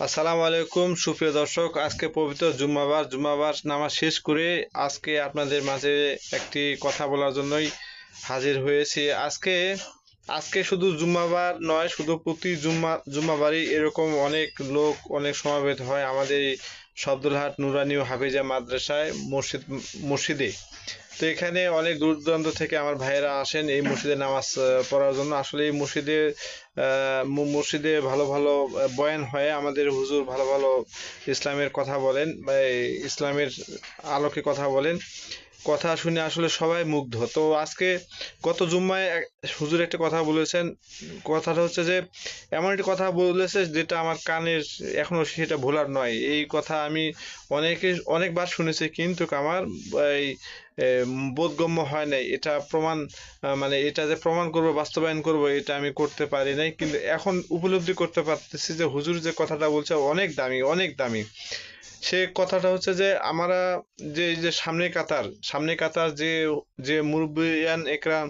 আসসালামু আলাইকুম, সুপ্রিয় দর্শক। আজকে পবিত্র জুম্মাবার। জুম্মাবার নামাজ শেষ করে আজকে আপনাদের মাঝে একটি কথা বলার জন্যই হাজির হয়েছি। আজকে আজকে শুধু জুম্মাবার নয়, শুধু প্রতি জুম্মা, জুম্মাবারই এরকম অনেক লোক, অনেক সমাবেত হয় আমাদের শব্দুলহাট নুরানি ও হাফিজা মাদ্রাসায় মসজিদ, মসজিদে। তো এখানে অনেক দূর দূরান্ত থেকে আমার ভাইয়েরা আসেন এই মসজিদে নামাজ পড়ার জন্য। আসলে এই মসজিদে মসজিদে ভালো ভালো বয়ান হয়। আমাদের হুজুর ভালো ভালো ইসলামের কথা বলেন বা ইসলামের আলোকে কথা বলেন। কথা শুনে আসলে সবাই মুগ্ধ। তো আজকে গত জুম্মায় হুজুর একটা কথা বলেছেন। কথাটা হচ্ছে যে, এমন একটি কথা বলেছে যেটা আমার কানের এখনও সেটা ভোলার নয়। এই কথা আমি অনেকে, অনেকবার শুনেছি কিন্তু আমার এই বোধগম্য হয় নাই। এটা প্রমাণ মানে এটা যে প্রমাণ করব, বাস্তবায়ন করব, এটা আমি করতে পারি নাই। কিন্তু এখন উপলব্ধি করতে পারতেছি যে হুজুর যে কথাটা বলছে, অনেক দামি অনেক দামি। সে কথাটা হচ্ছে যে আমরা যে এই যে সামনে কাতার সামনে কাতার যে যে মুরব্বিয়ান একরাম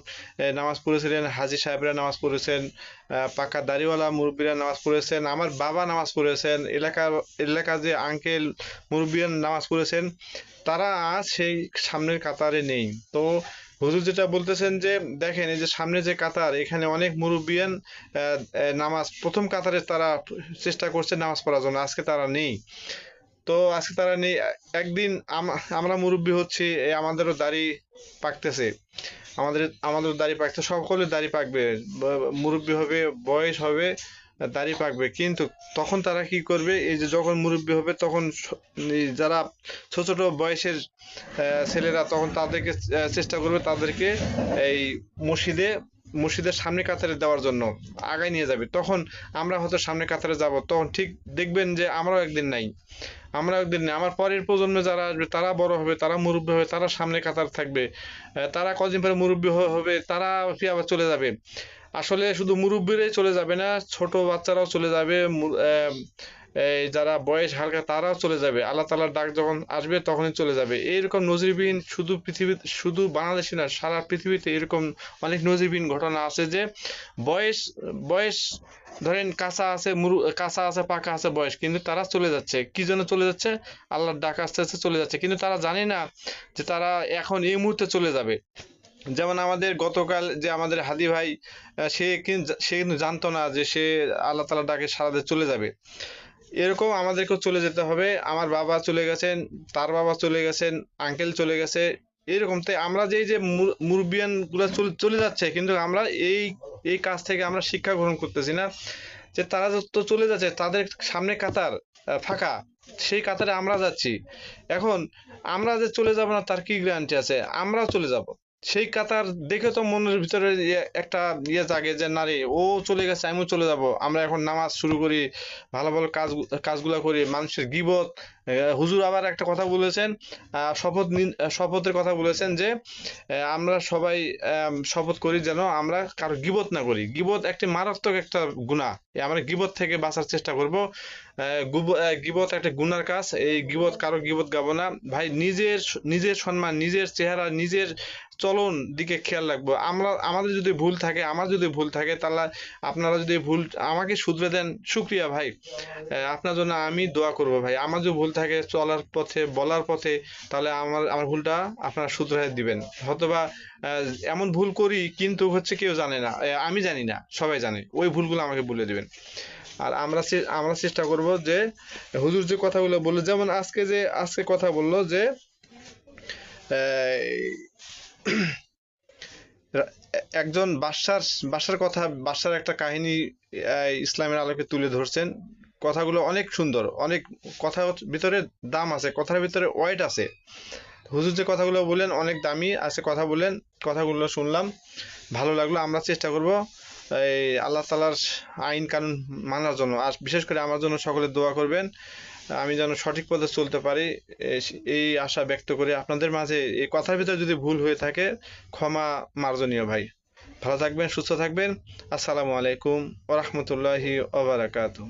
নামাজ পড়েছিলেন, হাজি সাহেবরা নামাজ পড়েছেন পাকা দাড়িওয়ালা মুরব্বীরা নামাজ পড়েছেন, আমার বাবা নামাজ পড়েছেন এলাকার এলাকার যে আঙ্কেল মুরব্বিয়ান নামাজ পড়েছেন, তারা আজ সেই সামনের কাতারে নেই। তো হুজুর যেটা বলতেছেন যে, দেখেন এই যে সামনে যে কাতার, এখানে অনেক মুরব্বিয়ান নামাজ, প্রথম কাতারে তারা চেষ্টা করছে নামাজ পড়ার জন্য, আজকে তারা নেই। তো আজকে তারা নেই একদিন আম- আমরা মুরব্বী হচ্ছি আমাদেরও দাড়ি পাকতেছে। আমাদের আমাদের দাড়ি পাকতে, সকলের দাড়ি পাকবে। মুরব্বী হবে, বয়স হবে, দাড়ি পাকবে। কিন্তু তখন তারা কি করবে, এই যে যখন মুরব্বী হবে, তখন যারা ছোট ছোট বয়সের ছেলেরা তখন তাদেরকে চেষ্টা করবে তাদেরকে এই মসজিদে মসজিদের সামনে কাতারে দেওয়ার জন্য আগায় নিয়ে যাবে। তখন আমরা হয়তো সামনে কাতারে যাব, তখন ঠিক দেখবেন যে আমরাও একদিন নাই আমরা একদিন নেই। আমার পরের প্রজন্মে যারা আসবে, তারা বড় হবে, তারা মুরব্বী হবে, তারা সামনে কাতার থাকবে তারা কদিন পরে মুরব্বী হবে, তারা কি আবার চলে যাবে। আসলে শুধু মুরব্বীরাই চলে যাবে না, ছোট বাচ্চারাও চলে যাবে যারা বয়স হালকা, তারাও চলে যাবে। আল্লাহ তালার ডাক যখন আসবে, তখনই চলে যাবে। এইরকম নজিরবিহীন শুধু পৃথিবী শুধু বাংলাদেশে না, সারা পৃথিবীতে এরকম অনেক নজিরবিহীন ঘটনা আছে যে, বয়স বয়স ধরেন কাঁচা আছে, মুরু, কাঁচা আছে, পাকা আছে, বয়স। কিন্তু তারা চলে যাচ্ছে। কি জন্য চলে যাচ্ছে? আল্লাহর ডাক আস্তে আস্তে চলে যাচ্ছে। কিন্তু তারা জানে না যে তারা এখন এই মুহূর্তে চলে যাবে। যেমন আমাদের গতকাল যে আমাদের হাদি ভাই সে কিন্তু সে কিন্তু জানতো না যে সে আল্লাহ তালা ডাকে সারাদে চলে যাবে। এরকম আমাদেরকেও চলে যেতে হবে। আমার বাবা চলে গেছেন, তার বাবা চলে গেছেন আঙ্কেল চলে গেছে, এরকম। তাই আমরা যে এই যে মুর- মুরব্বিয়ানগুলা চলে- যাচ্ছে, কিন্তু আমরা এই এই কাজ থেকে আমরা শিক্ষা গ্রহণ করতেছি না। যে তারা তো চলে যাচ্ছে, তাদের সামনে কাতার ফাঁকা, সেই কাতারে আমরা যাচ্ছি। এখন আমরা যে চলে যাব না, তার কি গ্যারান্টি আছে? আমরাও চলে যাব। সেই কাতার দেখে তো মনের ভিতরে ইয়ে- একটা ইয়ে জাগে যে, না রে, ও চলে গেছে, আমিও চলে যাব। আমরা এখন নামাজ শুরু করি, ভালো ভালো কাজ, কাজগুলা করি, মানুষের গিবত হুজুর আবার একটা কথা বলেছেন শপথ শপথের কথা বলেছেন যে আমরা সবাই শপথ করি যেন আমরা কারও গিবত না করি। গিবত একটি মারাত্মক একটা এই আমরা গিবত থেকে বাঁচার চেষ্টা করব। গিবত একটা গুনার কাজ। এই গিবত কারও গিবত গাবো না। ভাই, নিজের নিজের সম্মান, নিজের চেহারা, নিজের চলন দিকে খেয়াল রাখব। আমরা, আমাদের যদি ভুল থাকে, আমার যদি ভুল থাকে, তাহলে আপনারা যদি ভুল আমাকে শুধরে দেন, শুক্রিয়া ভাই। আপনার জন্য আমি দোয়া করব ভাই। আমার যদি ভুল থাকে চলার পথে, বলার পথে, তাহলে আমার আমার ভুলটা আপনারা শুধরে দিবেন। হয়তোবা এমন ভুল করি, কিন্তু হচ্ছে কেউ জানে না। আমি জানি না, সবাই জানে। ওই ভুলগুলো আমাকে বলে দিবেন। আর আমরা আমরা চেষ্টা করব যে, হুজুর যে কথাগুলো বলল, যেমন আজকে যে, আজকে কথা বলল যে একজন বাদশার বাদশার কথা, বাদশার একটা কাহিনী ইসলামের আলোকে তুলে ধরছেন। কথাগুলো অনেক সুন্দর, অনেক কথার ভিতরে দাম আছে, কথার ভিতরে ওয়েট আছে। হুজুর যে কথাগুলো বললেন অনেক দামি আছে, কথা বললেন, কথাগুলো শুনলাম, ভালো লাগল, আমরা চেষ্টা করব, এই আল্লাহ তালার আইন কানুন মানার জন্য। আর বিশেষ করে আমার জন্য সকলে দোয়া করবেন, আমি যেন সঠিক পথে চলতে পারি, এই আশা ব্যক্ত করে আপনাদের মাঝে এই কথার ভিতরে যদি ভুল হয়ে থাকে, ক্ষমা মার্জনীয় ভাই। ভালো থাকবেন, সুস্থ থাকবেন, আসসালামু আলাইকুম ওরহমতুল্লাহি ওবরাকাতুহ